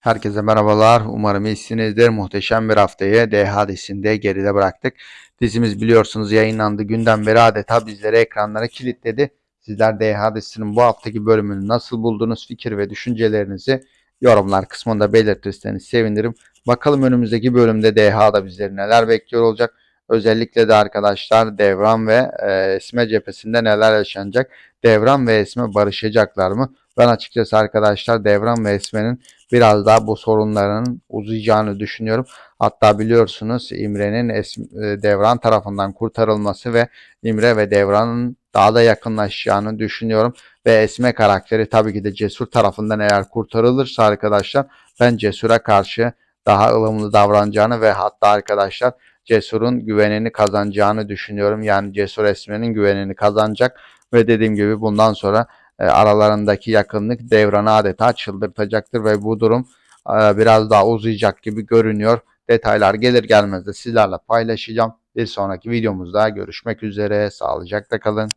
Herkese merhabalar. Umarım iyisinizdir. Muhteşem bir haftayı DH dizisinde geride bıraktık. Dizimiz biliyorsunuz yayınlandı. Günden beri adeta bizleri ekranlara kilitledi. Sizler DH dizisinin bu haftaki bölümünü nasıl buldunuz? Fikir ve düşüncelerinizi yorumlar kısmında belirtirseniz sevinirim. Bakalım önümüzdeki bölümde DH'da bizleri neler bekliyor olacak. Özellikle de arkadaşlar Devran ve e, Esme cephesinde neler yaşanacak? Devran ve Esme barışacaklar mı? Ben açıkçası arkadaşlar Devran ve Esme'nin biraz daha bu sorunların uzayacağını düşünüyorum. Hatta biliyorsunuz İmre'nin e, Devran tarafından kurtarılması ve İmre ve Devran'ın daha da yakınlaşacağını düşünüyorum. Ve Esme karakteri tabii ki de Cesur tarafından eğer kurtarılırsa arkadaşlar ben Cesur'a karşı daha ılımlı davranacağını ve hatta arkadaşlar Cesur'un güvenini kazanacağını düşünüyorum. Yani Cesur Esme'nin güvenini kazanacak ve dediğim gibi bundan sonra e, aralarındaki yakınlık devranı adeta çıldırtacaktır ve bu durum e, biraz daha uzayacak gibi görünüyor. Detaylar gelir gelmez de sizlerle paylaşacağım. Bir sonraki videomuzda görüşmek üzere. Sağlıcakla kalın.